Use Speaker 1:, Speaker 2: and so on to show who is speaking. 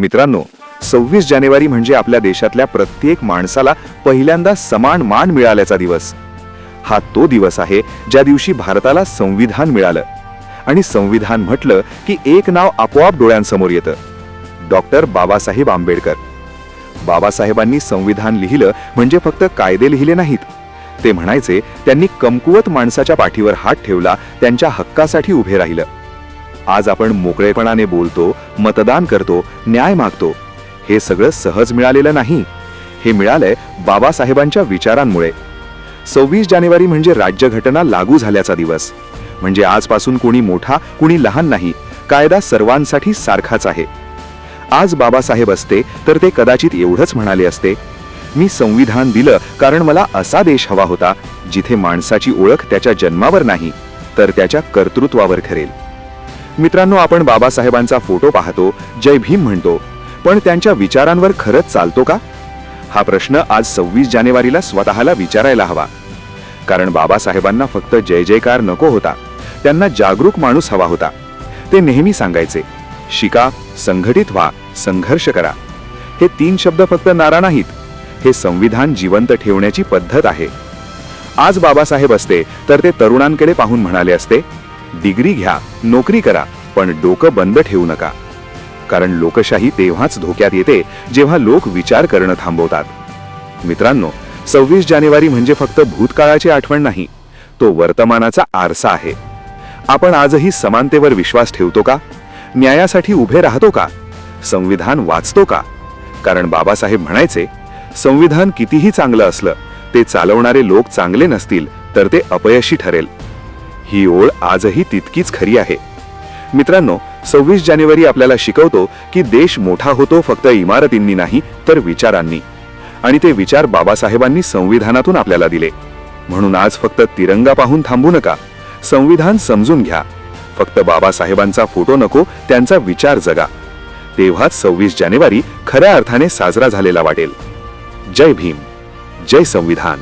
Speaker 1: मित्रांनो सव्वीस जानेवारी म्हणजे आपल्या देशातल्या प्रत्येक माणसाला पहिल्यांदा समान मान मिळाल्याचा दिवस. हा तो दिवस आहे ज्या दिवशी भारताला संविधान मिळालं. आणि संविधान म्हटलं की एक नाव आपोआप डोळ्यांसमोर येतं. डॉक्टर बाबासाहेब आंबेडकर. बाबासाहेबांनी संविधान लिहिलं म्हणजे फक्त कायदे लिहिले नाहीत. ते म्हणायचे त्यांनी कमकुवत माणसाच्या पाठीवर हात ठेवला त्यांच्या हक्कासाठी उभे राहिलं. आज आपण मोकळेपणाने बोलतो मतदान करतो न्याय मागतो. हे सगळं सहज मिळालेलं नाही. हे मिळालंय बाबासाहेबांच्या विचारांमुळे. सव्वीस जानेवारी म्हणजे राज्यघटना लागू झाल्याचा दिवस. म्हणजे आजपासून कोणी मोठा कुणी लहान नाही. कायदा सर्वांसाठी सारखाच आहे. आज बाबासाहेब असते तर ते कदाचित एवढंच म्हणाले असते मी संविधान दिलं कारण मला असा देश हवा होता जिथे माणसाची ओळख त्याच्या जन्मावर नाही तर त्याच्या कर्तृत्वावर ठरेल. मित्रांनो आपण बाबासाहेबांचा फोटो पाहतो जय भीम म्हणतो. पण त्यांच्या विचारांवर खरंच चालतो का? हा प्रश्न आज सव्वीस जानेवारीला स्वतःला विचारायला हवा. कारण बाबासाहेबांना फक्त जय जयकार नको होता. त्यांना जागरूक माणूस हवा होता. ते नेहमी सांगायचे शिका संघटित व्हा संघर्ष करा. हे तीन शब्द फक्त नारा नाहीत. हे संविधान जिवंत ठेवण्याची पद्धत आहे. आज बाबासाहेब असते तर ते तरुणांकडे पाहून म्हणाले असते डिग्री घ्या नोकरी करा पण डोकं बंद ठेवू नका. कारण लोकशाही तेव्हाच धोक्यात येते जेव्हा लोक विचार करणं थांबवतात. मित्रांनो सव्वीस जानेवारी म्हणजे फक्त भूतकाळाची आठवण नाही तो वर्तमानाचा आरसा आहे. आपण आजही समानतेवर विश्वास ठेवतो का? न्यायासाठी उभे राहतो का? संविधान वाचतो का? कारण बाबासाहेब म्हणायचे संविधान कितीही चांगलं असलं ते चालवणारे लोक चांगले नसतील तर ते अपयशी ठरेल. ही ओळ आजही तितकीच खरी आहे. मित्रांनो सव्वीस जानेवारी आपल्याला शिकवतो की देश मोठा होतो फक्त इमारतींनी नाही तर विचारांनी. आणि ते विचार बाबासाहेबांनी संविधानातून आपल्याला दिले. म्हणून आज फक्त तिरंगा पाहून थांबू नका. संविधान समजून घ्या. फक्त बाबासाहेबांचा फोटो नको त्यांचा विचार जगा. तेव्हाच सव्वीस जानेवारी खऱ्या अर्थाने साजरा झालेला वाटेल. जय भीम. जय संविधान.